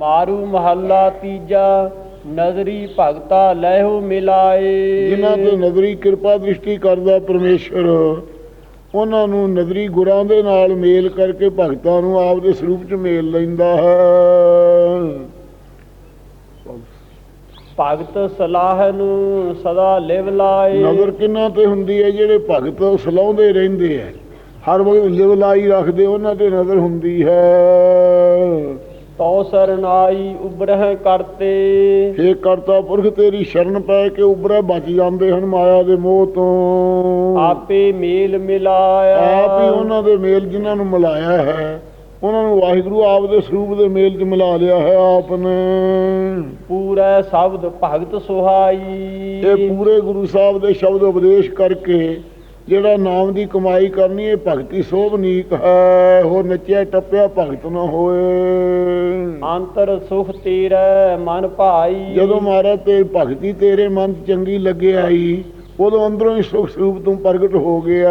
ਮਾਰੂ ਮਹੱਲਾ ਤੀਜਾ ਨਜ਼ਰੀ ਭਗਤਾ ਲਹਿਓ ਮਿਲਾਏ। ਜਿਨ੍ਹਾਂ ਤੇ ਨਜ਼ਰੀ ਕਿਰਪਾ ਦ੍ਰਿਸ਼ਟੀ ਕਰਦਾ ਪਰਮੇਸ਼ਰ ਉਹਨਾਂ ਨੂੰ ਨਜ਼ਰੀ ਗੁਰਾਂ ਦੇ ਨਾਲ ਮੇਲ ਕਰਕੇ ਭਗਤਾਂ ਨੂੰ ਆਪ ਦੇ ਸਰੂਪ 'ਚ ਮੇਲ ਲੈਂਦਾ ਹੈ। ਭਗਤ ਸਲਾਹ ਨੂੰ ਸਦਾ ਲਿਵ ਲਾਏ। ਨਜ਼ਰ ਕਿੰਨਾਂ ਤੇ ਹੁੰਦੀ ਹੈ ਜਿਹੜੇ ਭਗਤ ਸਲਾਉਂਦੇ ਰਹਿੰਦੇ ਹੈ? ਹਰ ਵਕਤ ਲਿਵ ਲਾਈ ਰੱਖਦੇ ਉਹਨਾਂ ਤੇ ਨਜ਼ਰ ਹੁੰਦੀ ਹੈ। ਤਉ ਸਰਨਾਈ ਉਬਰਹਿ ਕਰਤੇ। हे ਕਰਤਾ ਪੁਰਖ ਤੇਰੀ ਸ਼ਰਨ ਪੈ ਕੇ ਉਬਰੇ ਬਚ ਜਾਂਦੇ ਹਨ ਮਾਇਆ ਦੇ ਮੋਹ ਤੋਂ। ਆਪੇ ਮੇਲ ਮਿਲਾਇਆ। ਆਪ ਹੀ ਉਹਨਾਂ ਦੇ ਮੇਲ ਜਿਨ੍ਹਾਂ ਨੂੰ ਮਿਲਾਇਆ ਹੈ। ਉਹਨਾਂ ਨੂੰ ਵਾਹਿਗੁਰੂ ਆਪ ਦੇ ਸਰੂਪ ਦੇ ਮੇਲ 'ਚ ਮਿਲਾ ਲਿਆ ਹੈ ਆਪ ਨੇ ਪੂਰਾ ਸ਼ਬਦ ਭਗਤ ਸੁਹਾਈ। ਇਹ ਪੂਰੇ ਗੁਰੂ ਸਾਹਿਬ ਦੇ ਸ਼ਬਦ ਉਪਦੇਸ਼ ਕਰਕੇ ਜਿਹੜਾ ਨਾਮ ਦੀ ਕਮਾਈ ਕਰਨੀ ਇਹ ਭਗਤੀ ਸੋਭਨੀਕ ਹੈ। ਹੋ ਨੱਚਿਆ ਟੱਪਿਆ ਭਗਤ ਨਾ ਹੋਏ। ਅੰਤਰ ਸੁਖ ਤੇਰਾ ਮਨ ਭਾਈ। ਜਦੋਂ ਮਹਾਰਾਜ ਤੇ ਭਗਤੀ ਤੇਰੇ ਮਨ ਚੰਗੀ ਲੱਗੇ ਆਈ ਉਦੋਂ ਅੰਦਰੋਂ ਹੀ ਸੁਖ ਸਰੂਪ ਤੋਂ ਪ੍ਰਗਟ ਹੋ ਗਿਆ।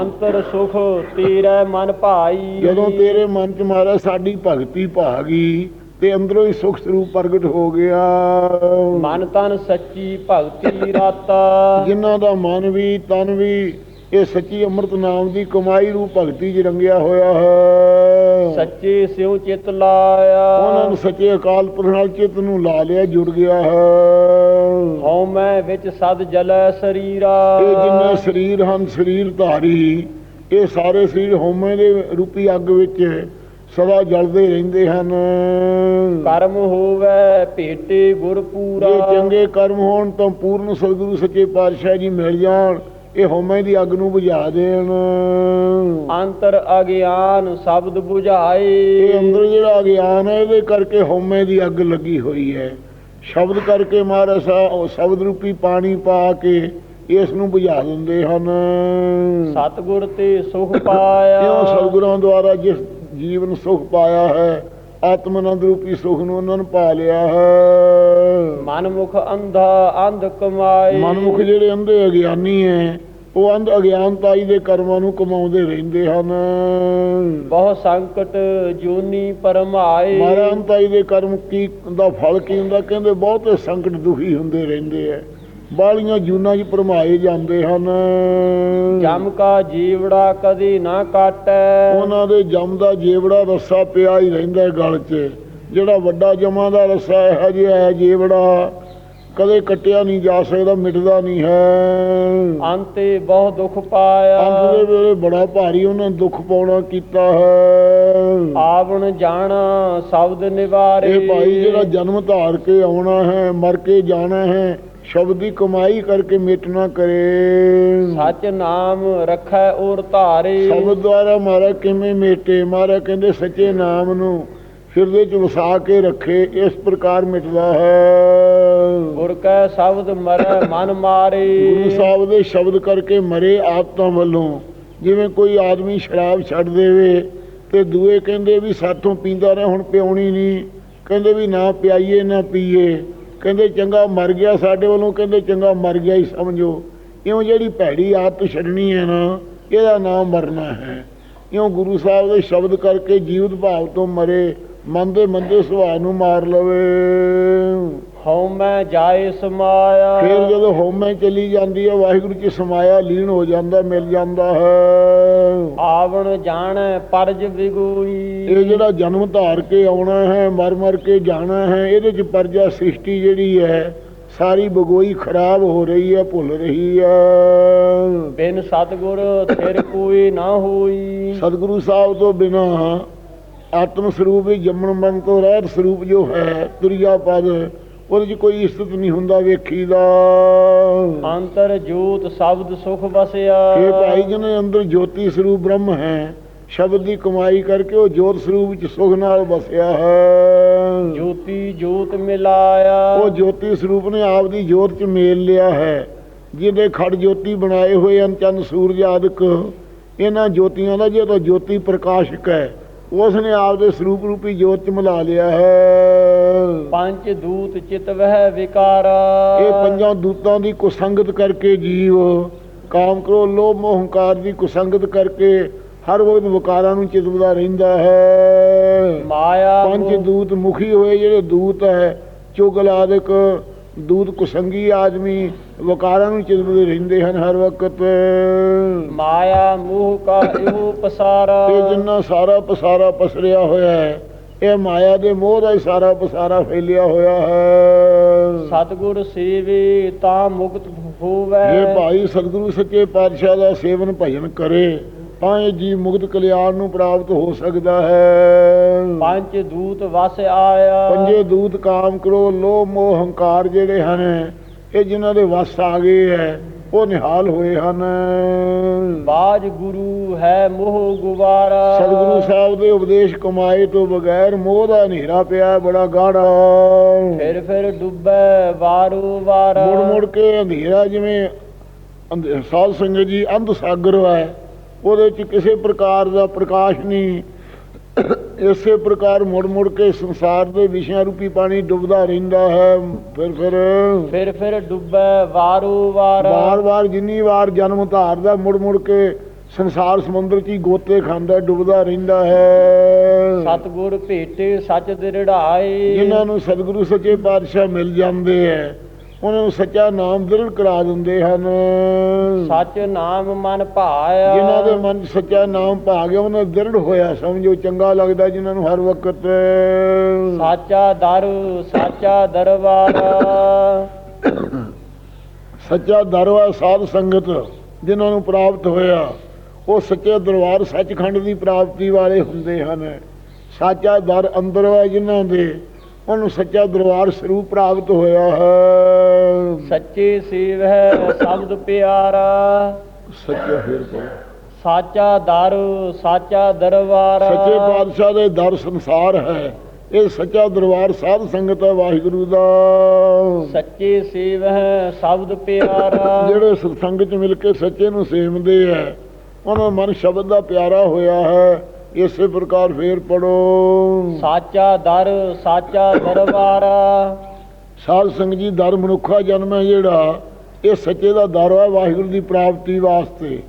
ਅੰਤਰ ਸੁਖ ਤੇਰਾ ਮਨ ਭਾਈ। ਜਦੋਂ ਤੇਰੇ ਮਨ 'ਚ ਮਹਾਰਾਜ ਸਾਡੀ ਭਗਤੀ ਭਾ ਗਈ ਤੇ ਅੰਦਰੋਂ ਹੀ ਸੁਖ ਸਰੂਪ ਪ੍ਰਗਟ ਹੋ ਗਿਆ। ਮਨ ਤਨ ਸੱਚੀ ਭਗਤੀ ਰਾਤਾ ਜਿਨ੍ਹਾਂ ਦਾ ਮਨ ਵੀ ਤਨ ਵੀ ਇਹ ਸੱਚੀ ਅੰਮ੍ਰਿਤ ਨਾਮ ਦੀ ਕਮਾਈ ਰੂਪ ਭਗਤੀ 'ਚ ਰੰਗਿਆ ਹੋਇਆ ਹੈ। ਸੱਚੇ ਸਿਉ ਚਿਤ ਲਾਇਆ। ਉਹਨਾਂ ਨੂੰ ਸੱਚੇ ਅਕਾਲ ਪੁਰਖ ਨਾਲ ਚਿੱਤ ਨੂੰ ਲਾ ਲਿਆ ਜੁੜ ਗਿਆ ਹੈ। ਹਉ ਮੈਂ ਵਿੱਚ ਸਦ ਜਲੈ ਸਰੀਰਾ। ਇਹ ਜਿੰਨੇ ਸਰੀਰ ਹਨ ਸਰੀਰ ਧਾਰੀ ਇਹ ਸਾਰੇ ਸਰੀਰ ਹਉਮੈ ਦੇ ਰੂਪੀ ਅੱਗ ਵਿੱਚ ਸਦਾ ਜਲਦੇ ਰਹਿੰਦੇ ਹਨ। ਕਰਮ ਹੋਵੇ ਭੇਟੇ ਗੁਰ ਪੂਰਾ। ਜੇ ਚੰਗੇ ਕਰਮ ਹੋਣ ਤਾਂ ਪੂਰਨ ਸਤਿਗੁਰੂ ਸੱਚੇ ਪਾਤਸ਼ਾਹ ਜੀ ਮਿਲ ਜਾਣ। ਇਹ ਹਉਮੈ ਦੀ ਅੱਗ ਨੂੰ ਬੁਝਾ ਦੇਣ। ਅੰਤਰ ਅਗਿਆਨ ਸ਼ਬਦ ਇਹ 부ਝਾਏ ਅੰਦਰ ਜਿਹੜਾ ਅਗਿਆਨ ਹੈ ਇਹਦੇ ਕਰਕੇ ਹਉਮੈ ਦੀ ਅੱਗ ਲੱਗੀ ਹੋਈ ਹੈ। ਸ਼ਬਦ ਕਰਕੇ ਮਹਾਰਾਜ ਸਾਹਿਬ ਉਹ ਸ਼ਬਦ ਰੂਪੀ ਪਾਣੀ ਪਾ ਕੇ ਇਸ ਨੂੰ ਬੁਝਾ ਦਿੰਦੇ ਹਨ। ਸਤਗੁਰ ਤੇ ਸੁਖ ਪਾਇਆ। ਕਿਉਂ ਸਤਿਗੁਰਾਂ ਦੁਆਰਾ ਜਿਸ ਜੀਵਨ ਸੁਖ ਪਾਇਆ ਹੈ ਆਤਮਨੰਦ ਰੂਪੀ ਸੁਖ ਨੂੰ ਉਹਨਾਂ ਨੂੰ ਪਾ ਲਿਆ ਹੈ। ਮਨ ਮੁਖ ਅੰਧਾ ਅੰਧ ਕਮਾਏ। ਮਨਮੁਖ ਜਿਹੜੇ ਅੰਧੇ ਅਗਿਆਨੀ ਹੈ ਉਹ ਅੰਧ ਅਗਿਆਨਤਾਈ ਦੇ ਕਰਮਾਂ ਨੂੰ ਕਮਾਉਂਦੇ ਰਹਿੰਦੇ ਹਨ। ਬਹੁ ਸੰਕਟ ਜੂਨੀ ਪਰਮਾਏ। ਮਾਰਾ ਅੰਤਾਈ ਦੇ ਕਰਮ ਕੀ ਦਾ ਫਲ ਕੀ ਹੁੰਦਾ? ਕਹਿੰਦੇ ਬਹੁਤੇ ਸੰਕਟ ਦੁਖੀ ਹੁੰਦੇ ਰਹਿੰਦੇ ਐ। ਬਾਲੀਆਂ ਜੂਨਾਂ 'ਚ ਭਰਮਾਏ ਜਾਂਦੇ ਹਨ। ਜਮ ਕਾ ਜੀਵੜਾ ਕਦੀ ਨਾ ਕਾਟੈ। ਉਹਨਾਂ ਦੇ ਜਮ ਦਾ ਜੇਵੜਾ ਰੱਸਾ ਪਿਆ ਹੀ ਰਹਿੰਦਾ ਹੈ ਗਲ 'ਚ। ਜਿਹੜਾ ਵੱਡਾ ਜਮਾਂ ਦਾ ਰੱਸਾ ਹੈ ਜਿਹਾ ਹੈ ਜੇਵੜਾ ਕਦੇ ਕੱਟਿਆ ਨਹੀਂ ਜਾ ਸਕਦਾ ਮਿਟਦਾ ਨਹੀਂ ਹੈ। ਅੰਤੇ ਬਹੁ ਦੁਖ ਪਾਇਆ। ਅੰਤ ਦੇ ਵੇਲੇ ਬੜਾ ਭਾਰੀ ਉਹਨਾਂ ਨੇ ਦੁੱਖ ਪਾਉਣਾ ਕੀਤਾ ਹੈ। ਆਵਣ ਜਾਣਾ ਸ਼ਬਦ ਨਿਵਾਰੇ। ਇਹ ਭਾਈ ਜਿਹੜਾ ਜਨਮ ਧਾਰ ਕੇ ਆਉਣਾ ਹੈ ਮਰ ਕੇ ਜਾਣਾ ਹੈ ਸ਼ਬਦ ਦੀ ਕਮਾਈ ਕਰਕੇ ਮਿਟ ਨਾ ਕਰੇ। ਸੱਚ ਨਾਮ ਰੱਖੈ ਔਰ ਧਾਰੇ। ਸ਼ਬਦ ਦੁਆਰਾ ਮਾਰਾ ਕਿਵੇਂ ਮੇਟੇ? ਮਾਰਾ ਕਹਿੰਦੇ ਸੱਚੇ ਨਾਮ ਨੂੰ ਹਿਰਦੇ 'ਚ ਵਸਾ ਕੇ ਰੱਖੇ ਇਸ ਪ੍ਰਕਾਰ ਮਿਟਦਾ ਹੈ। ਗੁਰ ਕੈ ਸ਼ਬਦ ਮਰੈ ਮਨ ਮਾਰੇ। ਗੁਰੂ ਸਾਹਿਬ ਦੇ ਸ਼ਬਦ ਕਰਕੇ ਮਰੇ ਆਤਮਾ ਵੱਲੋਂ। ਜਿਵੇਂ ਕੋਈ ਆਦਮੀ ਸ਼ਰਾਬ ਛੱਡ ਦੇਵੇ ਤੇ ਦੂਏ ਕਹਿੰਦੇ ਵੀ ਸਾਥੋਂ ਪੀਂਦਾ ਰਹੇ ਹੁਣ ਪਿਉਣੀ ਨਹੀਂ ਕਹਿੰਦੇ ਵੀ ਨਾ ਪਿਆਈਏ ਨਾ ਪੀਏ ਕਹਿੰਦੇ ਚੰਗਾ ਮਰ ਗਿਆ, ਸਾਡੇ ਵੱਲੋਂ ਕਹਿੰਦੇ ਚੰਗਾ ਮਰ ਗਿਆ ਹੀ ਸਮਝੋ। ਇਉਂ ਜਿਹੜੀ ਭੈੜੀ ਆਦਤ ਛੱਡਣੀ ਹੈ ਨਾ, ਇਹਦਾ ਨਾਮ ਮਰਨਾ ਹੈ। ਇਉਂ ਗੁਰੂ ਸਾਹਿਬ ਦੇ ਸ਼ਬਦ ਕਰਕੇ ਜੀਵਤ ਭਾਵ ਤੋਂ ਮਰੇ ਮਨ ਦੇ ਮੰਦੇ ਸੁਭਾਅ ਨੂੰ ਮਾਰ ਲਵੇ। ਹਉ ਮੈਂ ਜਾਏ ਸਮਾਇਆ। ਫਿਰ ਜਦੋਂ ਹਉਮੈ ਚਲੀ ਜਾਂਦੀ ਹੈ ਵਾਹਿਗੁਰੂ ਚ ਸਮਾਇਆ ਲੀਨ ਹੋ ਜਾਂਦਾ ਮਿਲ ਜਾਂਦਾ ਹੈ। ਆਵਣ ਜਾਣੈ ਪਰਜ ਵਿਗੂਈ ਇਹ ਜਿਹੜਾ ਜਨਮ ਧਾਰ ਕੇ ਆਉਣਾ ਹੈ ਮਰ ਮਰ ਕੇ ਜਾਣਾ ਹੈ ਇਹਦੇ ਚ ਪਰਜਾ ਸ੍ਰਿਸ਼ਟੀ ਜਿਹੜੀ ਹੈ ਸਾਰੀ ਬਗੋਈ ਖਰਾਬ ਹੋ ਰਹੀ ਹੈ ਭੁੱਲ ਰਹੀ ਹੈ। ਬਿਨ ਸਤਗੁਰ ਫਿਰ ਕੋਈ ਨਾ ਹੋਈ। ਸਤਿਗੁਰੂ ਸਾਹਿਬ ਤੋਂ ਬਿਨਾ ਆਤਮ ਸਰੂਪ ਜੰਮਣ ਮਰਨ ਤੋਂ ਰਹਿਤ ਸਰੂਪ ਜੋ ਹੈ ਤੁਰਿਆ ਪਦ ਉਹਦੇ 'ਚ ਕੋਈ ਇਸਤਤ ਨਹੀਂ ਹੁੰਦਾ ਵੇਖੀਦਾ ਅੰਤਰ ਜੋਤ ਸ਼ਬਦ ਸੁਖ ਵਸਿਆ। ਇਹ ਭਾਈ ਜਨੇ ਅੰਦਰ ਜੋਤੀ ਸਰੂਪ ਬ੍ਰਹਮ ਹੈ ਸ਼ਬਦ ਦੀ ਕਮਾਈ ਕਰਕੇ ਉਹ ਜੋਤ ਸਰੂਪ ਵਿੱਚ ਸੁਖ ਨਾਲ ਵਸਿਆ ਹੈ। ਜੋਤੀ ਜੋਤ ਮਿਲਾਇਆ। ਉਹ ਜੋਤੀ ਸਰੂਪ ਨੇ ਆਪ ਦੀ ਜੋਤ 'ਚ ਮੇਲ ਲਿਆ ਹੈ। ਜਿਹਦੇ ਖੜ ਜੋਤੀ ਬਣਾਏ ਹੋਏ ਹਨ ਚੰਨ ਸੂਰਜ ਆਦਿਕ ਇਹਨਾਂ ਜੋਤੀਆਂ ਦਾ ਜਿਹੜਾ ਜੋਤੀ ਪ੍ਰਕਾਸ਼ਕ ਹੈ। ਉਸ ਨੇ ਆਪ ਦੇ ਸਰੂਪ ਰੂਪੀ ਜੋਤ 'ਚ ਮਿਲਾ ਲਿਆ ਹੈ। ਪੰਜ ਦੂਤ ਚਿਤ ਵਹਿ ਵਿਕਾਰਾ। ਇਹ ਪੰਜਾਂ ਦੂਤਾਂ ਦੀ ਕੁਸੰਗਤ ਕਰਕੇ ਜੀਵ ਕਾਮ ਕ੍ਰੋਧ ਲੋਭ ਮੋਹ ਹੰਕਾਰ ਦੀ ਕੁਸੰਗਤ ਕਰਕੇ ਹਰ ਵਕਤ ਵਿਕਾਰਾਂ ਨੂੰ ਚਿਤਵਦਾ ਰਹਿੰਦਾ ਹੈ। ਮਾਇਆ ਪੰਜ ਦੂਤ ਮੁਖੀ ਹੋਏ ਜਿਹੜੇ ਦੂਤ ਹੈ ਚੁਗਲ ਆਦਿਕ ਦੂਤ ਕੁਸੰਗੀ ਆਦਮੀ ਵਿਕਾਰਾਂ ਨੂੰ ਚਿਤਵਦੇ ਰਹਿੰਦੇ ਹਨ ਹਰ ਵਕਤ। ਮਾਇਆ ਮੋਹ ਕਾ ਇਹੋ ਪਸਾਰਾ। ਇਹ ਜਿੰਨਾ ਸਾਰਾ ਪਸਾਰਾ ਪਸਰਿਆ ਹੋਇਆ ਹੈ ਇਹ ਮਾਇਆ ਦੇ ਮੋਹ ਦਾ ਹੀ ਸਾਰਾ ਪਸਾਰਾ ਫੈਲਿਆ ਹੋਇਆ ਹੈ। ਸਤਿਗੁਰ ਸੇਵੇ ਤਾਂ ਮੁਕਤ ਹੋਵੇ। ਇਹ ਭਾਈ ਸਤਿਗੁਰੂ ਸੱਚੇ ਪਾਤਸ਼ਾਹ ਦਾ ਸੇਵਨ ਭਜਨ ਕਰੇ ਤਾਂ ਇਹ ਜੀ ਮੁਕਤ ਕਲਿਆਣ ਨੂੰ ਪ੍ਰਾਪਤ ਹੋ ਸਕਦਾ ਹੈ। ਪੰਜ ਦੂਤ ਵਸ ਆਇਆ। ਪੰਜੇ ਦੂਤ ਕਾਮ ਕਰੋ ਲੋਭ ਮੋਹ ਹੰਕਾਰ ਜਿਹੜੇ ਹਨ ਇਹ ਜਿਨ੍ਹਾਂ ਦੇ ਵਸ ਆ ਗਏ ਹੈ ਉਹ ਨਿਹਾਲ ਹੋਏ ਹਨ। ਬਾਜ ਗੁਰੂ ਹੈ ਮੋਹ ਗੁਵਾਰਾ ਸਤਿਗੁਰੂ ਸਾਹਿਬ ਦੇ ਉਪਦੇਸ਼ ਕਮਾਏ ਤੋਂ ਬਗੈਰ ਮੋਹ ਦਾ ਹਨੇਰਾ ਪਿਆ ਬੜਾ ਗਾੜਾ। ਫਿਰ ਫਿਰ ਡੁੱਬੈ ਵਾਰੂ ਵਾਰ। ਮੁੜ ਮੁੜ ਕੇ ਅੰਧੇਰਾ ਜਿਵੇਂ ਸਾਧ ਸੰਗਤ ਜੀ ਅੰਧ ਸਾਗਰ ਹੈ। ਉਹਦੇ ਚ ਕਿਸੇ ਪ੍ਰਕਾਰ ਦਾ ਪ੍ਰਕਾਸ਼ ਨਹੀਂ। ਇਸੇ ਪ੍ਰਕਾਰ ਮੁੜ ਮੁੜ ਕੇ ਸੰਸਾਰ ਦੇ ਵਿਸ਼ਿਆਂ ਰੂਪੀ ਪਾਣੀ ਡੁੱਬਦਾ ਰਹਿੰਦਾ ਹੈ। ਫਿਰ ਫਿਰ ਫਿਰ ਫਿਰ ਡੁੱਬੈ ਵਾਰੂ ਵਾਰ। ਵਾਰ-ਵਾਰ ਜਿੰਨੀ ਵਾਰ ਜਨਮ ਧਾਰਦਾ ਮੁੜ ਮੁੜ ਕੇ ਸੰਸਾਰ ਸਮੁੰਦਰ 'ਚ ਹੀ ਗੋਤੇ ਖਾਂਦਾ ਡੁੱਬਦਾ ਰਹਿੰਦਾ ਹੈ। ਸਤਿਗੁਰ ਭੇਟੇ ਸੱਚ ਦਿਰੜਾਏ। ਜਿਨ੍ਹਾਂ ਨੂੰ ਸਤਿਗੁਰੂ ਸੱਚੇ ਪਾਤਸ਼ਾਹ ਮਿਲ ਜਾਂਦੇ ਹੈ ਉਹਨਾਂ ਨੂੰ ਸੱਚਾ ਨਾਮ ਦ੍ਰਿੜ ਕਰਾ ਦਿੰਦੇ ਹਨ। ਸੱਚ ਨਾਮ ਮਨ ਭਾਇਆ ਜਿਨ੍ਹਾਂ ਦੇ ਮਨ ਸੱਚਾ ਨਾਮ ਭਾ ਗਿਆ ਉਹਨਾਂ ਦ੍ਰਿੜ ਹੋਇਆ ਸਮਝੋ ਚੰਗਾ ਲੱਗਦਾ ਜਿਨ੍ਹਾਂ ਨੂੰ ਹਰ ਵਕਤ। ਸਾਚਾ ਦਰ ਸਾਚਾ ਦਰਬਾਰ। ਸੱਚਾ ਦਰਵਾ ਸਾਧ ਸੰਗਤ ਜਿਨ੍ਹਾਂ ਨੂੰ ਪ੍ਰਾਪਤ ਹੋਇਆ ਉਹ ਸੱਚੇ ਦਰਬਾਰ ਸੱਚਖੰਡ ਦੀ ਪ੍ਰਾਪਤੀ ਵਾਲੇ ਹੁੰਦੇ ਹਨ। ਸਾਚਾ ਦਰ ਅੰਦਰ ਹੈ ਜਿਨ੍ਹਾਂ ਦੇ ਉਹਨੂੰ ਸੱਚਾ ਦਰਬਾਰ ਸਰੂਪ ਪ੍ਰਾਪਤ ਹੋਇਆ ਹੈ। ਸੱਚੇ ਸੇਵ ਹੈ ਸ਼ਬਦ ਪਿਆਰਾ। ਸੱਚਾ ਫੇਰ ਪੜੋ ਸਾਚਾ ਦਰ ਸਾਚਾ ਦਰਬਾਰ। ਸੱਚੇ ਪਾਤਸ਼ਾਹ ਦੇ ਦਰ ਸੰਸਾਰ ਹੈ। ਇਹ ਸੱਚਾ ਦਰਬਾਰ ਸਾਧ ਸੰਗਤ ਹੈ ਵਾਹਿਗੁਰੂ ਦਾ। ਸੱਚੇ ਸੇਵ ਹੈ ਸ਼ਬਦ ਪਿਆਰਾ। ਜਿਹੜੇ ਸਤਸੰਗ ਚ ਮਿਲ ਕੇ ਸੱਚੇ ਨੂੰ ਸੇਵਦੇ ਹੈ ਉਹਨਾਂ ਮਨ ਸ਼ਬਦ ਦਾ ਪਿਆਰਾ ਹੋਇਆ ਹੈ। ਇਸੇ ਪ੍ਰਕਾਰ ਫੇਰ ਪੜੋ। ਸਾਚਾ ਦਰ ਸਾਚਾ ਦਰਬਾਰ। ਸਾਧ ਸੰਗਤ ਜੀ ਦਰ ਮਨੁੱਖਾ ਜਨਮ ਹੈ ਜਿਹੜਾ ਇਹ ਸੱਚੇ ਦਾ ਦਰ ਹੈ ਵਾਹਿਗੁਰੂ ਦੀ ਪ੍ਰਾਪਤੀ ਵਾਸਤੇ।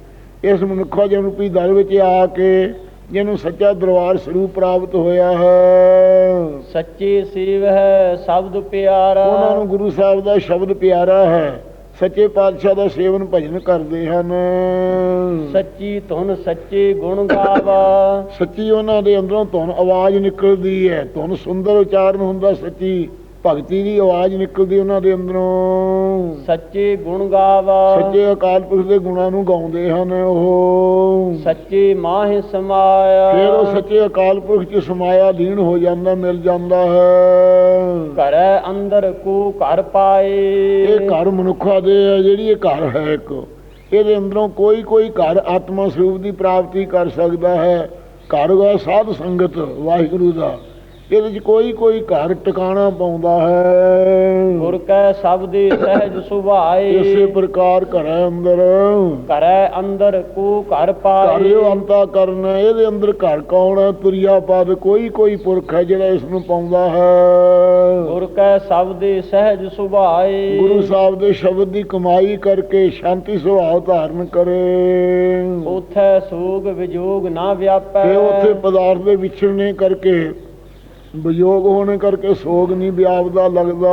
ਇਸ ਮਨੁੱਖਾ ਜਨਮ ਰੂਪੀ ਦਰ ਵਿੱਚ ਆ ਕੇ ਜਿਹਨੂੰ ਸੱਚਾ ਦਰਬਾਰ ਸਰੂਪ ਪ੍ਰਾਪਤ ਹੋਇਆ ਹੈ। ਸੱਚੇ ਸੇਵ ਹੈ ਸ਼ਬਦ ਪਿਆਰਾ। ਉਹਨਾਂ ਨੂੰ ਗੁਰੂ ਸਾਹਿਬ ਦਾ ਸ਼ਬਦ ਪਿਆਰਾ ਹੈ। ਸੱਚੇ ਪਾਤਸ਼ਾਹ ਦਾ ਸੇਵਨ ਭਜਨ ਕਰਦੇ ਹਨ। ਸੱਚੀ ਧੁਨ ਸੱਚੇ ਗੁਣ ਗਾਵਾ। ਸੱਚੀ ਉਹਨਾਂ ਦੇ ਅੰਦਰੋਂ ਧੁਨ ਆਵਾਜ਼ ਨਿਕਲਦੀ ਹੈ। ਧੁਨ ਸੁੰਦਰ ਉਚਾਰਨ ਹੁੰਦਾ ਸੱਚੀ। ਭਗਤੀ ਦੀ ਆਵਾਜ਼ ਨਿਕਲਦੀ ਉਹਨਾਂ ਦੇ ਅੰਦਰੋਂ। ਸੱਚੇ ਗੁਣ ਗਾਵਾ। ਸੱਚੇ ਅਕਾਲ ਪੁਰਖ ਦੇ ਗੁਣਾਂ ਨੂੰ ਗਾਉਂਦੇ ਹਨ ਉਹ। ਸੱਚੇ ਮਾਹਿ ਸਮਾਇਆ। ਫਿਰ ਉਹ ਸੱਚੇ ਅਕਾਲ ਪੁਰਖ ਚ ਸਮਾਇਆ ਲੀਨ ਹੋ ਜਾਂਦਾ ਮਿਲ ਜਾਂਦਾ ਹੈ। ਘਰੈ ਅੰਦਰ ਕੋ ਘਰ ਪਾਏ। ਇਹ ਘਰ ਮਨੁੱਖਾ ਦੇ ਹੈ ਜਿਹੜੀ ਇਹ ਘਰ ਹੈ ਇੱਕ। ਇਹਦੇ ਅੰਦਰੋਂ ਕੋਈ ਕੋਈ ਘਰ ਆਤਮਾ ਸਰੂਪ ਦੀ ਪ੍ਰਾਪਤੀ ਕਰ ਸਕਦਾ ਹੈ। ਘਰ ਵਾ ਸਾਧ ਸੰਗਤ ਵਾਹਿਗੁਰੂ ਦਾ। ਇਹਦੇ 'ਚ ਕੋਈ ਕੋਈ ਘਰ ਟਿਕਾਣਾ ਪਾਉਂਦਾ ਹੈ। ਗੁਰ ਕੈ ਸਬਦੇ ਸਹਿਜ ਇਸੇ ਸੁਭਾਏ ਪ੍ਰਕਾਰ ਘਰ ਅੰਦਰ। ਘਰੈ ਅੰਦਰ ਕੋ ਘਰ ਪਾਏ। ਜੋ ਅੰਤਾ ਕਰਨਾ ਇਹਦੇ ਅੰਦਰ ਘਰ ਕੌਣ ਹੈ? ਤੁਰਿਆ ਪਦ ਕੋਈ ਕੋਈ ਪੁਰਖ ਹੈ ਜਿਹੜਾ ਇਸ ਨੂੰ ਪਾਉਂਦਾ ਹੈ। ਗੁਰ ਕੈ ਸਬਦੇ ਸਹਿਜ ਸੁਭਾਏ। ਗੁਰੂ ਸਾਹਿਬ ਦੇ ਸ਼ਬਦ ਦੀ ਕਮਾਈ ਕਰਕੇ ਸ਼ਾਂਤੀ ਸੁਭਾਅ ਧਾਰਨ ਕਰੇ। ਉਥੈ ਸੋਗ ਵਿਜੋਗ ਨਾ ਵਿਆਪੈ। ਤੇ ਉੱਥੇ ਪਦਾਰਥ ਦੇ ਵਿਛੜਨੇ ਕਰਕੇ ਵਿਯੋਗ ਹੋਣੇ ਕਰਕੇ ਸੋਗ ਨਹੀਂ ਵਿਆਪਦਾ ਲੱਗਦਾ।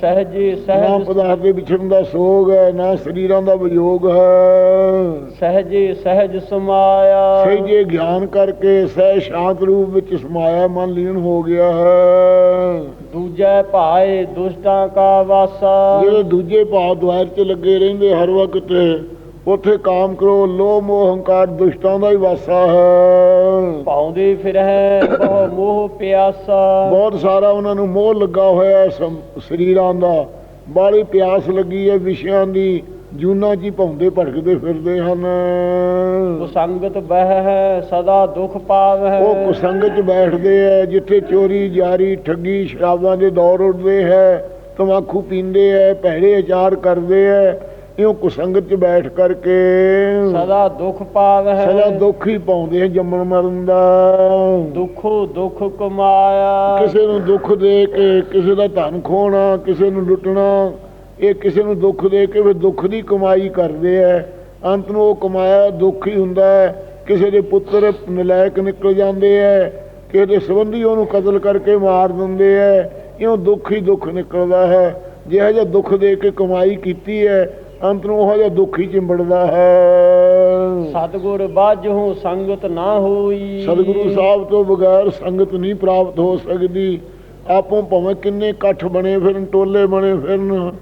ਸਹਿਜੇ ਨਾ ਸਹਿਜ ਪਦਾਰਥ ਦੇ ਵਿਛੜਨ ਦਾ ਸੋਗ ਹੈ ਨਾ ਸਰੀਰਾਂ ਦਾ ਵਿਯੋਗ ਹੈ। ਸਹਿਜੇ ਸਹਿਜ ਸਮਾਇਆ। ਸਹਿਜੇ ਗਿਆਨ ਕਰਕੇ ਸਹਿ ਸ਼ਾਂਤ ਰੂਪ ਵਿੱਚ ਸਮਾਇਆ ਮਨ ਲੀਨ ਹੋ ਗਿਆ ਹੈ। ਦੂਜੈ ਭਾਏ ਦੁਸ਼ਟਾਂ ਕਾ ਵਾਸਾ। ਜਿਹੜੇ ਦੂਜੇ ਭਾਵ ਦੁਆਰ 'ਚ ਲੱਗੇ ਰਹਿੰਦੇ ਹਰ ਵਕਤ ਉੱਥੇ ਕਾਮ ਕਰੋ ਲੋਭ ਮੋਹ ਹੰਕਾਰ ਦੁਸ਼ਟਾਂ ਦਾ ਹੀ ਵਾਸਾ ਹੈ। ਪਾਉਂਦੇ ਫਿਰਹਿ ਬਹੁ ਮੋਹ ਪਿਆਸਾ। ਬਹੁਤ ਸਾਰਾ ਉਹਨਾਂ ਨੂੰ ਮੋਹ ਲੱਗਾ ਹੋਇਆ ਹੈ ਸਰੀਰਾਂ ਦਾ। ਬਾਹਲੀ ਪਿਆਸ ਲੱਗੀ ਹੈ ਵਿਸ਼ਿਆਂ ਦੀ ਜੂਨਾਂ ਹੀ ਭੌਂਦੇ ਭਟਕਦੇ ਫਿਰਦੇ ਹਨ। ਕੁਸੰਗਤ ਬਹਿ ਹੈ ਸਦਾ ਦੁਖ ਪਾਵਹਿ। ਉਹ ਕੁਸੰਗਤ 'ਚ ਬੈਠਦੇ ਹੈ ਜਿੱਥੇ ਚੋਰੀ ਜਾਰੀ ਠੱਗੀ ਸ਼ਰਾਬਾਂ ਦੇ ਦੌਰ ਉੱਡਦੇ ਹੈ ਤਮਾਕੂ ਪੀਂਦੇ ਹੈ ਭੈੜੇ ਆਚਾਰ ਕਰਦੇ ਹੈ। ਇਉਂ ਕੁਸੰਗਤ 'ਚ ਬੈਠ ਕਰਕੇ ਸਦਾ ਦੁਖ ਪਾਵਹਿ ਸਦਾ ਦੁੱਖ ਹੀ ਪਾਉਂਦੇ ਹੈ ਜੰਮਣ ਮਰਨ ਦਾ। ਦੁਖੋ ਦੁਖ ਕਮਾਇਆ। ਕਿਸੇ ਨੂੰ ਦੁੱਖ ਦੇ ਕੇ ਕਿਸੇ ਦਾ ਧਨ ਖੋਣਾ ਕਿਸੇ ਨੂੰ ਲੁੱਟਣਾ ਇਹ ਕਿਸੇ ਨੂੰ ਦੁੱਖ ਦੇ ਕੇ ਫਿਰ ਦੁੱਖ ਦੀ ਕਮਾਈ ਕਰਦੇ ਐ। ਅੰਤ ਨੂੰ ਉਹ ਕਮਾਇਆ ਦੁੱਖ ਹੀ ਹੁੰਦਾ ਹੈ ਕਿਸੇ ਦੇ ਪੁੱਤਰ ਨਲਾਇਕ ਨਿਕਲ ਜਾਂਦੇ ਐ। ਕਿਸੇ ਦੇ ਸੰਬੰਧੀ ਉਹਨੂੰ ਕਤਲ ਕਰਕੇ ਮਾਰ ਦਿੰਦੇ ਐ। ਇਉਂ ਦੁੱਖ ਹੀ ਦੁੱਖ ਨਿਕਲਦਾ ਹੈ। ਜਿਹੋ ਜਿਹਾ ਦੁੱਖ ਦੇ ਕੇ ਕਮਾਈ ਕੀਤੀ ਹੈ ਅੰਤ ਨੂੰ ਉਹ ਜਿਹਾ ਦੁੱਖ ਹੀ ਚਿੰਬੜਦਾ ਹੈ। ਸਤਗੁਰ ਬਾਝੋਂ ਸੰਗਤ ਨਾ ਹੋਈ। ਸਤਿਗੁਰੂ ਸਾਹਿਬ ਤੋਂ ਬਗੈਰ ਸੰਗਤ ਨਹੀਂ ਪ੍ਰਾਪਤ ਹੋ ਸਕਦੀ। ਆਪੋਂ ਭਾਵੇਂ ਕਿੰਨੇ ਇਕੱਠ ਬਣੇ ਫਿਰਨ ਟੋਲੇ ਬਣੇ ਫਿਰਨ।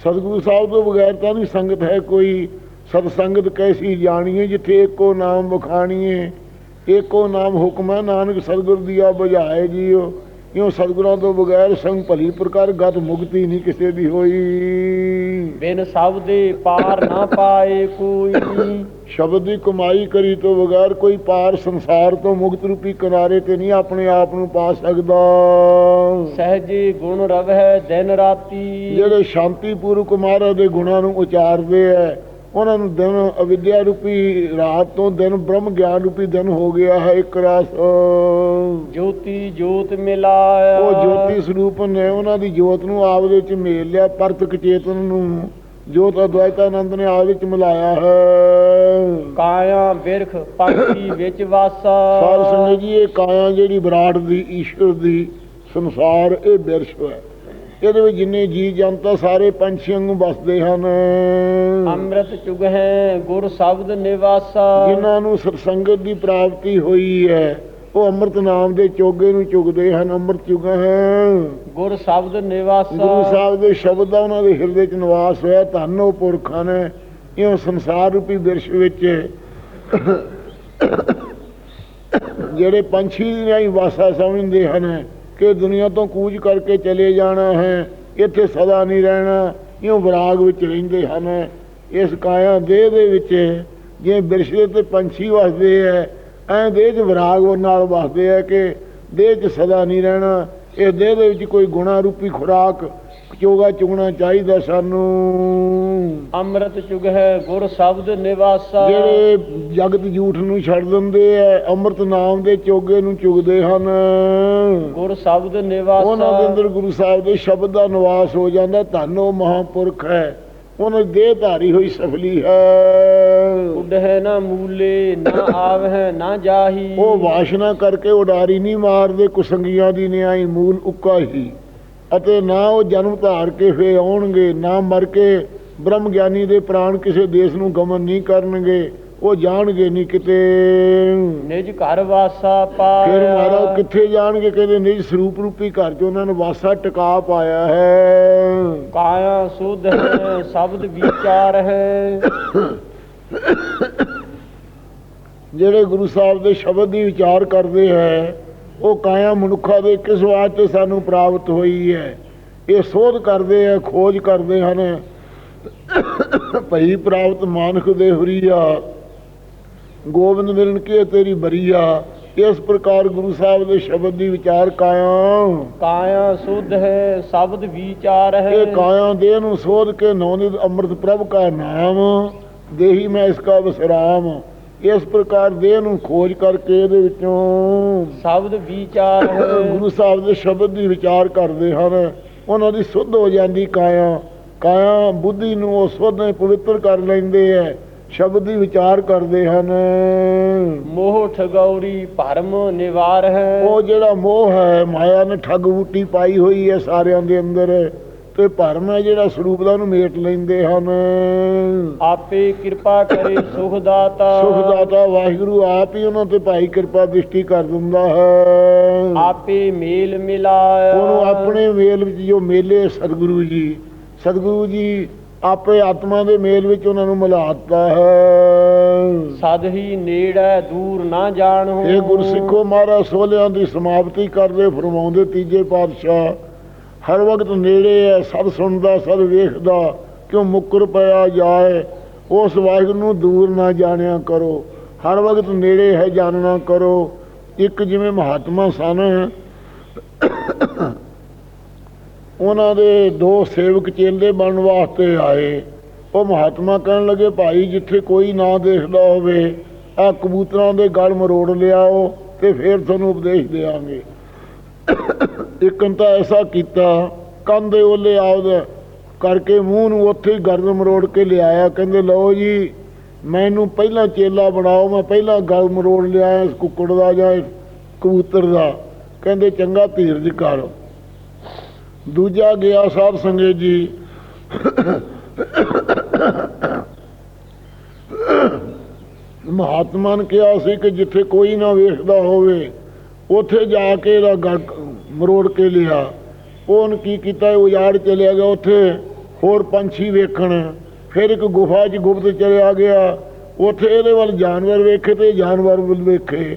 ਸਤਿਗੁਰੂ ਸਾਹਿਬ ਤੋਂ ਬਗੈਰ ਤਾਂ ਨਹੀਂ ਸੰਗਤ ਹੈ ਕੋਈ। ਸਤ ਸੰਗਤ ਕੈਸੀ ਜਾਣੀਏ ਜਿੱਥੇ ਏਕੋ ਨਾਮ ਬਖਾਣੀਏ ਏਕੋ ਨਾਮ ਹੁਕਮ ਹੈ ਨਾਨਕ ਸਤਿਗੁਰ ਦੀਆ ਬੁਝਾਏ ਜੀਓ। ਇਉਂ ਸਤਿਗੁਰਾਂ ਤੋਂ ਬਗੈਰ ਸੰਗ ਭਲੀ ਪ੍ਰਕਾਰ ਗਤ ਮੁਕਤੀ ਨਹੀਂ ਕਿਸੇ ਦੀ ਹੋਈ? ਬਿਨ ਸਭ ਦੇ ਪਾਰ ਨਾ ਪਾਏ ਕੋਈ। ਸ਼ਬਦ ਦੀ ਕਮਾਈ ਕਰੀ ਤੋਂ ਬਗੈਰ ਕੋਈ ਪਾਰ ਸੰਸਾਰ ਤੋਂ ਮੁਕਤ ਰੂਪੀ ਕਿਨਾਰੇ ਤੇ ਨਹੀਂ ਆਪਣੇ ਆਪ ਨੂੰ ਪਾ ਸਕਦਾ। ਸਹਜੇ ਗੁਣ ਰਵਹਿ ਦਿਨ ਰਾਤੀ। ਜਿਹੜੇ ਸ਼ਾਂਤੀ ਪੂਰਵਕ ਮਹਾਰਾਜ ਦੇ ਗੁਣਾਂ ਨੂੰ ਉਚਾਰਦੇ ਐ ਉਹਨਾਂ ਨੂੰ ਦਿਨ ਅਵਿਦਿਆ ਰੂਪੀ ਰਾਤ ਤੋਂ ਦਿਨ ਬ੍ਰਹਮ ਗਿਆਨ ਰੂਪੀ ਦਿਨ ਹੋ ਗਿਆ ਹੈ ਇੱਕ ਰਸ। ਜੋਤੀ ਜੋਤ ਮਿਲਾਇਆ। ਉਹ ਜੋਤੀ ਸਰੂਪ ਨੇ ਉਹਨਾਂ ਦੀ ਜੋਤ ਨੂੰ ਆਪ ਦੇ ਵਿੱਚ ਮੇਲ ਲਿਆ ਪਰਤਕ ਚੇਤਨ ਨੂੰ ਜੋਤ ਅਦਵੈਤਾਨੰਦ ਨੇ ਆਪ ਵਿੱਚ ਮਿਲਾਇਆ ਹੈ। ਕਾਇਆ ਬਿਰਖ ਪੰਛੀ ਵਿੱਚ ਵਾਸਾ। ਸਾਧ ਸੰਗਤ ਜੀ ਇਹ ਕਾਇਆ ਜਿਹੜੀ ਵਿਰਾਟ ਦੀ ਈਸ਼ਵਰ ਦੀ ਸੰਸਾਰ ਇਹ ਬਿਰਸ਼ ਹੈ। ਇਹਦੇ ਵਿੱਚ ਜਿੰਨੇ ਜੀ ਜਨਤਾ ਸਾਰੇ ਪੰਛੀਆਂ ਨੂੰ ਵਸਦੇ ਹਨ। ਅੰਮ੍ਰਿਤ ਚੁਗਹਿ ਗੁਰ ਸ਼ਬਦ ਨਿਵਾਸਾ। ਜਿਨ੍ਹਾਂ ਨੂੰ ਸਤਸੰਗਤ ਦੀ ਪ੍ਰਾਪਤੀ ਹੋਈ ਹੈ ਉਹ ਅੰਮ੍ਰਿਤ ਨਾਮ ਦੇ ਚੋਗੇ ਨੂੰ ਚੁਗਦੇ ਹਨ ਅੰਮ੍ਰਿਤ ਚੁਗਾ ਹੈ ਗੁਰ ਸ਼ਬਦ ਨਿਵਾਸਾ। ਗੁਰੂ ਸਾਹਿਬ ਦੇ ਸ਼ਬਦ ਦਾ ਉਹਨਾਂ ਦੇ ਹਿਰਦੇ 'ਚ ਨਿਵਾਸ ਹੋਇਆ ਧੰਨ ਉਹ ਪੁਰਖਾਂ ਨੇ ਇਹ ਸੰਸਾਰ ਰੂਪੀ ਬਿਰਸ਼ ਵਿੱਚ ਜਿਹੜੇ ਪੰਛੀ ਨਹੀਂ ਵਾਸਾ ਸਮਝਦੇ ਹਨ ਕਿ ਦੁਨੀਆ ਤੋਂ ਕੂਚ ਕਰਕੇ ਚਲੇ ਜਾਣਾ ਹੈ, ਇੱਥੇ ਸਦਾ ਨਹੀਂ ਰਹਿਣਾ, ਇਉਂ ਵਿਰਾਗ ਵਿੱਚ ਰਹਿੰਦੇ ਹਨ। ਇਸ ਕਾਇਆ ਦੇਹ ਦੇ ਵਿੱਚ ਜੇ ਬਿਰਸ਼ ਦੇ ਤੇ ਪੰਛੀ ਵਸਦੇ ਐ, ਐਂ ਦੇਹ 'ਚ ਵਿਰਾਗ ਨਾਲ ਵਸਦੇ ਐ ਕਿ ਦੇਹ 'ਚ ਸਦਾ ਨਹੀਂ ਰਹਿਣਾ। ਇਹ ਦੇਹ ਦੇ ਵਿੱਚ ਕੋਈ ਗੁਣਾ ਰੂਪੀ ਖੁਰਾਕ ਚੋਗਾ ਚੁਗਣਾ ਚਾਹੀਦਾ ਸਾਨੂੰ। ਅੰਮ੍ਰਿਤ ਚੁਗਹਿ ਗੁਰ ਸ਼ਬਦ ਨਿਵਾਸਾ। ਜਿਹੜੇ ਜਗਤ ਝੂਠ ਨੂੰ ਛੱਡ ਦਿੰਦੇ ਐ ਅੰਮ੍ਰਿਤ ਨਾਮ ਦੇ ਚੋਗੇ ਨੂੰ ਚੁਗਦੇ ਹਨ। ਗੁਰ ਸ਼ਬਦ ਉਹਨਾਂ ਦੇ ਨਿਵਾਸਾ ਅੰਦਰ ਗੁਰੂ ਸਾਹਿਬ ਦੇ ਸ਼ਬਦ ਦਾ ਨਿਵਾਸ ਹੋ ਜਾਂਦਾ ਧੰਨ ਉਹ ਮਹਾਪੁਰਖ ਹੈ ਉਹਨਾਂ ਦੀ ਧਾਰੀ ਹੋਈ ਸਫਲੀ ਹੈ। ਉਡਹਿ ਨਾ ਮੂਲੇ ਨਾ ਆਵਹਿ ਨਾ ਜਾਹੀ। ਉਹ ਵਾਸ਼ਨਾ ਕਰਕੇ ਉਡਾਰੀ ਨਹੀਂ ਮਾਰਦੇ ਕੁਸੰਗੀਆਂ ਦੀ ਨਿਆਈ ਮੂਲ ਉੱਕਾ ਹੀ। ਅਤੇ ਨਾ ਉਹ ਜਨਮ ਧਾਰ ਕੇ ਫੇ ਆਉਣਗੇ ਨਾ ਮਰ ਕੇ ਬ੍ਰਹਮ ਗਿਆਨੀ ਦੇ ਪ੍ਰਾਣ ਕਿਸੇ ਦੇਸ਼ ਨੂੰ ਗਮਨ ਨਹੀਂ ਕਰਨਗੇ ਉਹ ਜਾਣਗੇ ਨਹੀਂ ਕਿਤੇ। ਨਿਜ ਘਰ ਵਾਸਾ ਫਿਰ ਪਾਇਆ ਮਹਾਰਾਜ ਕਿੱਥੇ ਜਾਣਗੇ? ਕਹਿੰਦੇ ਨਿਜ ਸਰੂਪ ਰੂਪੀ ਘਰ 'ਚ ਉਹਨਾਂ ਨੇ ਵਾਸਾ ਟਿਕਾ ਪਾਇਆ ਹੈ। ਕਾਇਆ ਸੁਧ ਹੈ ਸ਼ਬਦ ਵਿਚਾਰ ਹੈ। ਜਿਹੜੇ ਗੁਰੂ ਸਾਹਿਬ ਦੇ ਸ਼ਬਦ ਦੀ ਵਿਚਾਰ ਕਰਦੇ ਹੈ ਉਹ ਕਾਇਆ ਮਨੁੱਖਾ ਦੇ ਕਿਸ ਵਾਸਤੇ ਸਾਨੂੰ ਪ੍ਰਾਪਤ ਹੋਈ ਹੈ। ਇਹ ਸੋਧ ਕਰਦੇ ਹੈ ਖੋਜ ਕਰਦੇ ਹਨ। ਭਈ ਪ੍ਰਾਪਤ ਮਾਨਖ ਦੇ ਹੁਰੀਆ ਗੋਬਿੰਦ ਮਿਲਣ ਕੀ ਤੇਰੀ ਬਰੀਆ। ਇਸ ਪ੍ਰਕਾਰ ਗੁਰੂ ਸਾਹਿਬ ਦੇ ਸ਼ਬਦ ਦੀ ਵਿਚਾਰ ਕਾਇਆ। ਕਾਇਆ ਸੁਧ ਹੈ ਸ਼ਬਦ ਵਿਚਾਰ ਹੈ। ਇਹ ਕਾਇਆ ਦੇਹ ਨੂੰ ਸੋਧ ਕੇ ਨੌਨਿਤ ਅੰਮ੍ਰਿਤ ਪ੍ਰਭ ਕਾ ਨਾਮ ਦੇਹੀ ਮੈਂ ਇਸ ਕਾ ਵਿਸਰਾਮ। ਇਸ ਪ੍ਰਕਾਰ ਦੇਹ ਨੂੰ ਖੋਜ ਕਰਕੇ ਇਹਦੇ ਵਿੱਚੋਂ ਸ਼ਬਦ ਵਿਚਾਰ ਗੁਰੂ ਸਾਹਿਬ ਦੇ ਸ਼ਬਦ ਦੀ ਵਿਚਾਰ ਕਰਦੇ ਹਨ। ਉਹਨਾਂ ਦੀ ਸੁੱਧ ਹੋ ਜਾਂਦੀ ਕਾਇਆ। ਕਾਇਆ ਬੁੱਧੀ ਨੂੰ ਉਹ ਸੁੱਧ ਨੇ ਪਵਿੱਤਰ ਕਰ ਲੈਂਦੇ ਐ। ਸ਼ਬਦ ਦੀ ਵਿਚਾਰ ਕਰਦੇ ਹਨ। ਮੋਹ ਠਗੌਰੀ ਭਰਮ ਨਿਵਾਰ ਹੈ। ਉਹ ਜਿਹੜਾ ਮੋਹ ਹੈ ਮਾਇਆ ਨੇ ਠੱਗ ਬੂਟੀ ਪਾਈ ਹੋਈ ਹੈ ਸਾਰਿਆਂ ਦੇ ਅੰਦਰ। ਤੇ ਭਰਮ ਹੈ ਜਿਹੜਾ ਸਰੂਪ ਦਾ ਉਹਨੂੰ ਮੇਟ ਲੈਂਦੇ ਹਨ। ਆਪੇ ਕਿਰਪਾ ਕਰੇ ਸੁਖ ਦਾਤਾ ਸੁਖ ਦਾਤਾ ਵਾਹਿਗੁਰੂ ਆਪ ਹੀ ਉਹਨਾਂ ਤੇ ਭਾਈ ਕਿਰਪਾ ਦ੍ਰਿਸ਼ਟੀ ਕਰ ਦਿੰਦਾ ਹੈ। ਆਪੇ ਮੇਲ ਮਿਲਾਇਆ ਉਹਨੂੰ ਆਪਣੇ ਮੇਲ ਵਿੱਚ ਜੋ ਮੇਲੇ ਸਤਿਗੁਰੂ ਜੀ ਸਤਿਗੁਰੂ ਜੀ ਆਪੇ ਆਤਮਾ ਦੇ ਮੇਲ ਵਿੱਚ ਉਹਨਾਂ ਨੂੰ ਮਿਲਾਤਾ ਹੈ। ਸਦ ਹੀ ਨੇੜੇ ਦੂਰ ਨਾ ਜਾਣੋ। ਇਹ ਗੁਰਸਿੱਖੋ ਮਹਾਰਾਜ ਸੋਲਿਆਂ ਦੀ ਸਮਾਪਤੀ ਕਰਦੇ ਫਰਮਾਉਂਦੇ ਤੀਜੇ ਪਾਤਸ਼ਾਹ ਹਰ ਵਕਤ ਨੇੜੇ ਹੈ, ਸਭ ਸੁਣਦਾ, ਸਭ ਵੇਖਦਾ, ਕਿਉਂ ਮੁੱਕਰ ਪਿਆ ਜਾਏ, ਉਸ ਵਾਹਿਗੁਰੂ ਨੂੰ ਦੂਰ ਨਾ ਜਾਣਿਆ ਕਰੋ। ਹਰ ਵਕਤ ਨੇੜੇ ਹੈ, ਜਾਣਨਾ ਕਰੋ। ਇੱਕ ਜਿਵੇਂ ਮਹਾਤਮਾ ਸਨ, ਉਹਨਾਂ ਦੇ ਦੋ ਸੇਵਕ ਚੇਲੇ ਬਣਨ ਵਾਸਤੇ ਆਏ। ਉਹ ਮਹਾਤਮਾ ਕਹਿਣ ਲੱਗੇ, ਭਾਈ, ਜਿੱਥੇ ਕੋਈ ਨਾ ਦੇਖਦਾ ਹੋਵੇ ਆ ਕਬੂਤਰਾਂ ਦੇ ਗਲ ਮਰੋੜ ਲਿਆਓ ਤੇ ਫੇਰ ਤੁਹਾਨੂੰ ਉਪਦੇਸ਼ ਦੇਵਾਂਗੇ ਇੱਕਨ ਤਾਂ ਐਸਾ ਕੀਤਾ, ਕੰਨ ਦੇ ਓਲੇ ਕਰਕੇ ਮੂੰਹ ਨੂੰ ਉੱਥੇ ਹੀ ਗਰਦਨ ਮਰੋੜ ਕੇ ਲਿਆਇਆ। ਕਹਿੰਦੇ, ਲਓ ਜੀ, ਮੈਨੂੰ ਪਹਿਲਾਂ ਚੇਲਾ ਬਣਾਓ, ਮੈਂ ਪਹਿਲਾਂ ਗਲ ਮਰੋੜ ਲਿਆ ਇਸ ਕੁੱਕੜ ਦਾ ਜਾਂ ਕਬੂਤਰ ਦਾ। ਕਹਿੰਦੇ, ਚੰਗਾ ਧੀਰਜ ਕਰ। ਦੂਜਾ ਗਿਆ ਸਾਹਿਬ ਸੰਗੇ ਜੀ। ਮਹਾਤਮਾ ਨੇ ਕਿਹਾ ਸੀ ਕਿ ਜਿੱਥੇ ਕੋਈ ਨਾ ਵੇਖਦਾ ਹੋਵੇ ਉੱਥੇ ਜਾ ਕੇ ਇਹਦਾ ਗਲ ਮਰੋੜ ਕੇ ਲਿਆ। ਉਹਨ ਕੀ ਕੀਤਾ? ਉਜਾੜ ਚਲਿਆ ਗਿਆ ਉੱਥੇ। ਹੋਰ ਪੰਛੀ ਵੇਖਣ। ਫਿਰ ਇੱਕ ਗੁਫਾ 'ਚ ਗੁਪਤ ਚਲਿਆ ਗਿਆ। ਉੱਥੇ ਇਹਦੇ ਵੱਲ ਜਾਨਵਰ ਵੇਖੇ ਤੇ ਜਾਨਵਰ ਵੱਲ ਵੇਖੇ।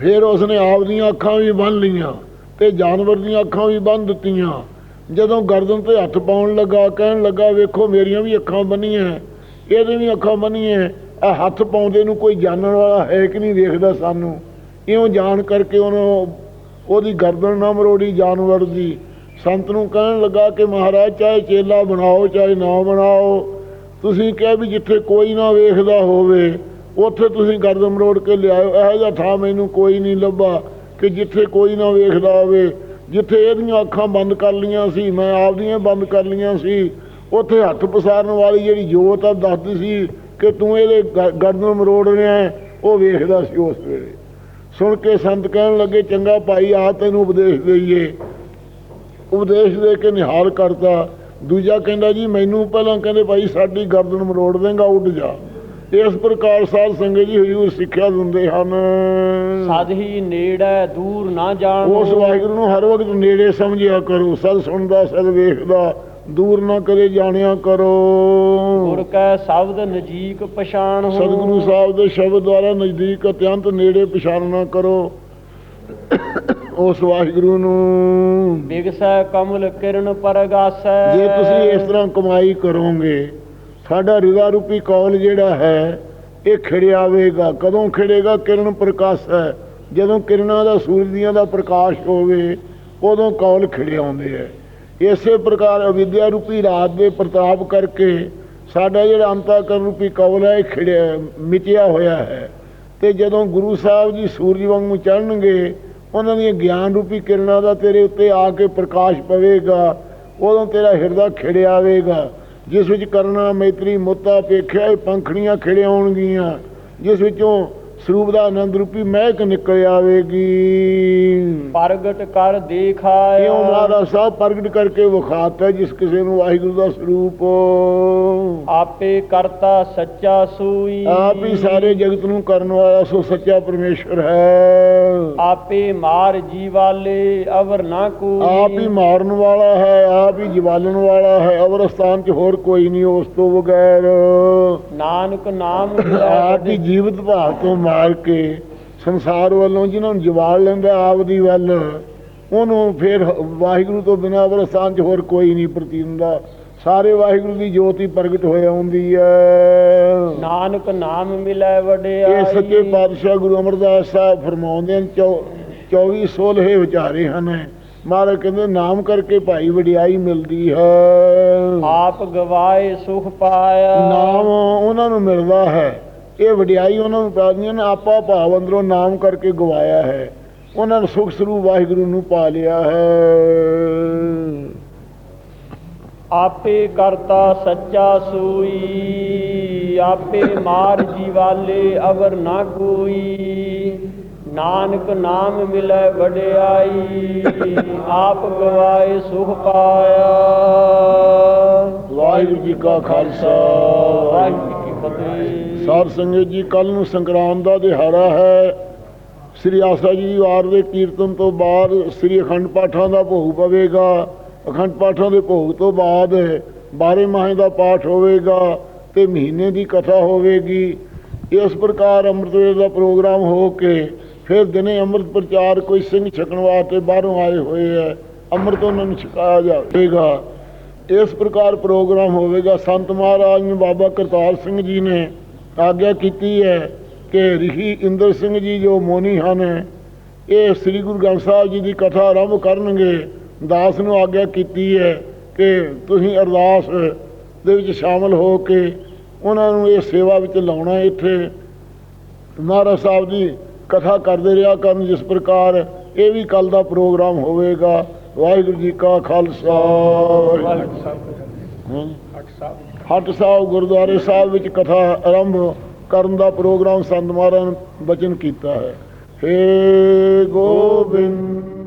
ਫਿਰ ਉਸਨੇ ਆਪ ਦੀਆਂ ਅੱਖਾਂ ਵੀ ਬੰਨ ਲਈਆਂ ਤੇ ਜਾਨਵਰ ਦੀਆਂ ਅੱਖਾਂ ਵੀ ਬੰਨ ਦਿੱਤੀਆਂ। ਜਦੋਂ ਗਰਦਨ ਤੇ ਹੱਥ ਪਾਉਣ ਲੱਗਾ, ਕਹਿਣ ਲੱਗਾ, ਵੇਖੋ, ਮੇਰੀਆਂ ਵੀ ਅੱਖਾਂ ਬੰਨੀਆਂ ਇਹਦੇ ਵੀ ਅੱਖਾਂ ਬੰਨੀਆਂ ਆ ਹੱਥ ਪਾਉਂਦੇ ਨੂੰ ਕੋਈ ਜਾਣਨ ਵਾਲਾ ਹੈ ਕਿ ਨਹੀਂ ਵੇਖਦਾ ਸਾਨੂੰ? ਇਉਂ ਜਾਣ ਕਰਕੇ ਉਹਨੂੰ ਉਹਦੀ ਗਰਦਨ ਨਾ ਮਰੋੜੀ ਜਾਨਵਰ ਦੀ? ਸੰਤ ਨੂੰ ਕਹਿਣ ਲੱਗਾ ਕਿ ਮਹਾਰਾਜ ਚਾਹੇ ਚੇਲਾ ਬਣਾਓ ਚਾਹੇ ਨਾ ਬਣਾਓ ਤੁਸੀਂ ਕਿਹਾ ਵੀ ਜਿੱਥੇ ਕੋਈ ਨਾ ਵੇਖਦਾ ਹੋਵੇ ਉੱਥੇ ਤੁਸੀਂ ਗਰਦਨ ਮਰੋੜ ਕੇ ਲਿਆਓ ਇਹੋ ਜਿਹਾ ਥਾਂ ਮੈਨੂੰ ਕੋਈ ਨਹੀਂ ਲੱਭਾ ਕਿ ਜਿੱਥੇ ਕੋਈ ਨਾ ਵੇਖਦਾ ਹੋਵੇ। ਜਿੱਥੇ ਇਹਦੀਆਂ ਅੱਖਾਂ ਬੰਦ ਕਰ ਲੀਆਂ ਸੀ ਮੈਂ ਆਪਦੀਆਂ ਬੰਦ ਕਰ ਲੀਆਂ ਸੀ ਉੱਥੇ ਹੱਥ ਪਸਾਰਨ ਵਾਲੀ ਜਿਹੜੀ ਜੋਤ ਆ ਦੱਸਦੀ ਸੀ ਕਿ ਤੂੰ ਇਹਦੇ ਗ- ਗਰਦਨ ਮਰੋੜ ਰਿਹਾ ਹੈ, ਉਹ ਵੇਖਦਾ ਸੀ ਉਸ ਵੇਲੇ। ਸੁਣ ਕੇ ਸੰਤ ਕਹਿਣ ਲੱਗੇ ਚੰਗਾ ਭਾਈ ਆ ਤੈਨੂੰ ਉਪਦੇਸ਼ ਦੇਈਏ। ਉਪਦੇਸ਼ ਦੇ ਕੇ ਨਿਹਾਲ ਕਰਤਾ। ਦੂਜਾ ਕਹਿੰਦਾ ਜੀ ਮੈਨੂੰ ਪਹਿਲਾਂ ਕਹਿੰਦੇ ਭਾਈ ਸਾਡੀ ਗਰਦਨ ਮਰੋੜ ਦੇਂਗਾ ਉੱਡ ਜਾ। ਇਸ ਪ੍ਰਕਾਰ ਸਾਧ ਸੰਗਤ ਜੀ ਹਜ਼ੂਰ ਸਿੱਖਿਆ ਦਿੰਦੇ ਹਨ। ਸਦ ਹੀ ਨੇੜੇ ਦੂਰ ਨਾ ਜਾਣ। ਉਸ ਵਾਹਿਗੁਰੂ ਨੂੰ ਹਰ ਵਕਤ ਨੇੜੇ ਸਮਝਿਆ ਕਰੋ। ਸਦ ਸੁਣਦਾ ਸਦ ਵੇਖਦਾ। ਦੂਰ ਨਾ ਕਰੇ ਜਾਣਿਆ ਕਰੋ। ਗੁਰ ਕੈ ਸ਼ਬਦ ਨਜੀਕ ਪਛਾਣ ਹੋ। ਸਤਿਗੁਰੂ ਸਾਹਿਬ ਦੇ ਸ਼ਬਦ ਦੁਆਰਾ ਨਜ਼ਦੀਕ ਅਤਿਅੰਤ ਨੇੜੇ ਪਛਾਣਨਾ ਕਰੋ। ਉਸ ਵਾਹਿਗੁਰੂ ਨੂੰ ਬਿਗਸੈ ਕਮਲ ਕਿਰਨ ਪਰਗਾਸੈ। ਜੇ ਤੁਸੀਂ ਇਸ ਤਰ੍ਹਾਂ ਕਮਾਈ ਕਰੋਗੇ ਸਾਡਾ ਰਿਦਾ ਰੂਪੀ ਕੌਲ ਜਿਹੜਾ ਹੈ ਇਹ ਖਿੜਿਆਵੇਗਾ। ਕਦੋਂ ਖਿੜੇਗਾ? ਕਿਰਨ ਪ੍ਰਕਾਸ਼ ਹੈ। ਜਦੋਂ ਕਿਰਨਾਂ ਦਾ ਸੂਰਜ ਦੀਆਂ ਦਾ ਪ੍ਰਕਾਸ਼ ਹੋਵੇ ਉਦੋਂ ਕੌਲ ਖਿੜਿਆਉਂਦੇ ਹੈ। ਇਸੇ ਪ੍ਰਕਾਰ ਅਵਿਦਿਆ ਰੂਪੀ ਰਾਤ ਦੇ ਪ੍ਰਤਾਪ ਕਰਕੇ ਸਾਡਾ ਜਿਹੜਾ ਅੰਤਾਕਰਨ ਰੂਪੀ ਕਵਲ ਹੈ, ਇਹ ਖਿੜਿਆ, ਮਿਟਿਆ ਹੋਇਆ ਹੈ। ਤੇ ਜਦੋਂ ਗੁਰੂ ਸਾਹਿਬ ਜੀ ਸੂਰਜ ਵਾਂਗੂ ਚੜਨਗੇ ਉਹਨਾਂ ਦੀਆਂ ਗਿਆਨ ਰੂਪੀ ਕਿਰਨਾਂ ਦਾ ਤੇਰੇ ਉੱਤੇ ਆ ਕੇ ਪ੍ਰਕਾਸ਼ ਪਵੇਗਾ, ਉਦੋਂ ਤੇਰਾ ਹਿਰਦਾ ਖਿੜਿਆ ਆਵੇਗਾ। ਜਿਸ ਵਿੱਚ ਕਰਨਾ, ਮੈਤਰੀ, ਮੁੱਤਾ, ਪੇਖਿਆ, ਇਹ ਪੰਖੜੀਆਂ ਖਿੜਿਆਉਣਗੀਆਂ ਜਿਸ ਵਿੱਚੋਂ ਸਰੂਪ ਦਾ ਆਨੰਦ ਰੂਪੀ ਮਹਿਕ ਨਿਕਲ ਆਵੇਗੀ। ਪ੍ਰਗਟ ਕਰ ਦੇਖਾਇਆ ਕਿਉਂ ਮਹਾਰਾਜ ਸਾਹਿਬ ਪ੍ਰਗਟ ਕਰਕੇ ਵਿਖਾਤਾ ਜਿਸ ਕਿਸੇ ਨੂੰ ਵਾਹਿਗੁਰੂ ਦਾ ਸਰੂਪ। ਆਪੇ ਕਰਤਾ ਸੱਚਾ ਸੂਈ। ਆਪ ਹੀ ਸਾਰੇ ਜਗਤ ਨੂੰ ਕਰਨ ਵਾਲਾ ਸੋ ਸੱਚਾ ਪਰਮੇਸ਼ਰ ਹੈ। ਆਪੇ ਮਾਰ ਜੀਵਾਲੇ ਅਵਰ ਨਾ ਕੋਈ। ਆਪ ਹੀ ਮਾਰਨ ਵਾਲਾ ਹੈ ਆਪ ਹੀ ਜਵਾਲਣ ਵਾਲਾ ਹੈ ਅਵਰ ਸਥਾਨ 'ਚ ਹੋਰ ਕੋਈ ਨਹੀਂ ਉਸ ਤੋਂ ਬਗੈਰ। ਨਾਨਕ ਨਾਮ ਆਪ ਹੀ ਜੀਵਤ ਭਾਵ ਤੋਂ ਮਾਰ ਕੇ ਸੰਸਾਰ ਵੱਲੋਂ ਜਿਨ੍ਹਾਂ ਨੂੰ ਜਵਾਲ ਲੈਂਦਾ ਆਪ ਦੀ ਵੱਲ ਉਹਨੂੰ ਫਿਰ ਵਾਹਿਗੁਰੂ ਤੋਂ ਬਿਨਾਂ ਅਵਰ ਸਥਾਨ 'ਚ ਹੋਰ ਕੋਈ ਨਹੀਂ ਪ੍ਰਤੀਤ ਹੁੰਦਾ। ਸਾਰੇ ਵਾਹਿਗੁਰੂ ਦੀ ਜੋਤੀ ਪ੍ਰਗਟ ਹੋਏ ਆਉਂਦੀ ਹੈ। ਨਾਨਕ ਨਾਮ ਮਿਲੈ ਵਡਿਆਈ। ਇਹ ਸੱਚੇ ਪਾਤਸ਼ਾਹ ਗੁਰੂ ਅਮਰਦਾਸ ਸਾਹਿਬ ਫਰਮਾਉਂਦੇ ਹਨ ਚੌ- 24 ਸੋਲਹੇ ਵਿਚਾਰੇ ਹਨ। ਮਹਾਰਾਜ ਕਹਿੰਦੇ ਨਾਮ ਕਰਕੇ ਭਾਈ ਵਡਿਆਈ ਮਿਲਦੀ ਹੈ। ਆਪ ਗਵਾਏ ਸੁਖ ਪਾਇਆ। ਨਾਮ ਉਹਨਾਂ ਨੂੰ ਮਿਲਦਾ ਹੈ। ਇਹ ਵਡਿਆਈ ਉਹਨਾਂ ਨੂੰ ਪਾਦੀਆਂ ਨੇ ਆਪਾ ਭਾਵ ਅੰਦਰੋਂ ਨਾਮ ਕਰਕੇ ਗਵਾਇਆ ਹੈ। ਉਹਨਾਂ ਨੇ ਸੁਖ ਸਰੂਪ ਵਾਹਿਗੁਰੂ ਨੂੰ ਪਾ ਲਿਆ ਹੈ। ਆਪੇ ਕਰਤਾ ਸੱਚਾ ਸੂਈ ਆਪੇ ਮਾਰ ਜੀਵਾਲੇ ਅਵਰ ਨਾ ਕੋਈ। ਨਾਨਕ ਨਾਮ ਮਿਲੈ ਵਡਿਆਈ ਆਪ ਗਵਾਏ ਸੁਖ ਪਾਇਆ। ਵਾਹਿਗੁਰੂ ਜੀ ਕਾ ਖਾਲਸਾ। ਸਾਧ ਸੰਗਤ ਜੀ ਕੱਲ ਨੂੰ ਸੰਗਰਾਮ ਦਾ ਦਿਹਾੜਾ ਹੈ। ਸ੍ਰੀ ਆਸਾ ਜੀ ਦੀ ਵਾਰ ਦੇ ਕੀਰਤਨ ਤੋਂ ਬਾਅਦ ਸ੍ਰੀ ਅਖੰਡ ਪਾਠਾਂ ਦਾ ਭੋਗ ਪਵੇਗਾ। ਅਖੰਡ ਪਾਠਾਂ ਦੇ ਭੋਗ ਤੋਂ ਬਾਅਦ ਬਾਰੇ ਮਾਹੇ ਦਾ ਪਾਠ ਹੋਵੇਗਾ ਤੇ ਮਹੀਨੇ ਦੀ ਕਥਾ ਹੋਵੇਗੀ। ਇਸ ਪ੍ਰਕਾਰ ਅੰਮ੍ਰਿਤ ਵੇਲੇ ਦਾ ਪ੍ਰੋਗਰਾਮ ਹੋ ਕੇ ਫਿਰ ਦਿਨੇ ਅੰਮ੍ਰਿਤ ਪ੍ਰਚਾਰ ਕੋਈ ਸਿੰਘ ਛਕਣ ਵਾਸਤੇ ਬਾਹਰੋਂ ਆਏ ਹੋਏ ਹੈ। ਅੰਮ੍ਰਿਤ ਉਹਨਾਂ ਨੂੰ ਛਕਾਇਆ ਜਾਵੇਗਾ। ਇਸ ਪ੍ਰਕਾਰ ਪ੍ਰੋਗਰਾਮ ਹੋਵੇਗਾ। ਸੰਤ ਮਹਾਰਾਜ ਨੂੰ ਬਾਬਾ ਕਰਤਾਰ ਸਿੰਘ ਜੀ ਨੇ ਆਗਿਆ ਕੀਤੀ ਹੈ ਕਿ ਰਿਸ਼ੀ ਇੰਦਰ ਸਿੰਘ ਜੀ ਜੋ ਮੋਨੀ ਹਨ ਇਹ ਸ੍ਰੀ ਗੁਰੂ ਗ੍ਰੰਥ ਸਾਹਿਬ ਜੀ ਦੀ ਕਥਾ ਆਰੰਭ ਕਰਨਗੇ ਦਾਸ ਨੂੰ ਆਗਿਆ ਕੀਤੀ ਹੈ ਕਿ ਤੁਸੀਂ ਅਰਦਾਸ ਦੇ ਵਿੱਚ ਸ਼ਾਮਲ ਹੋ ਕੇ ਉਹਨਾਂ ਨੂੰ ਇਹ ਸੇਵਾ ਵਿੱਚ ਲਾਉਣਾ ਇੱਥੇ ਮਹਾਰਾਜ ਸਾਹਿਬ ਦੀ ਕਥਾ ਕਰਦੇ ਰਿਹਾ ਕਰਨ ਜਿਸ ਪ੍ਰਕਾਰ ਇਹ ਵੀ ਕੱਲ ਦਾ ਪ੍ਰੋਗਰਾਮ ਹੋਵੇਗਾ ਵਾਹਿਗੁਰੂ ਜੀ ਕਾ ਖਾਲਸਾ ਵਾਹਿਗੁਰੂ। ਹਾਂਜੀ। ਹਟ ਸਾਹਿਬ ਗੁਰਦੁਆਰੇ ਸਾਹਿਬ ਵਿੱਚ ਕਥਾ ਆਰੰਭ ਕਰਨ ਦਾ ਪ੍ਰੋਗਰਾਮ ਸੰਤ ਮਹਾਰਾਜ ਬਚਨ ਕੀਤਾ ਹੈ। ਹੇ ਗੋਬਿੰਦ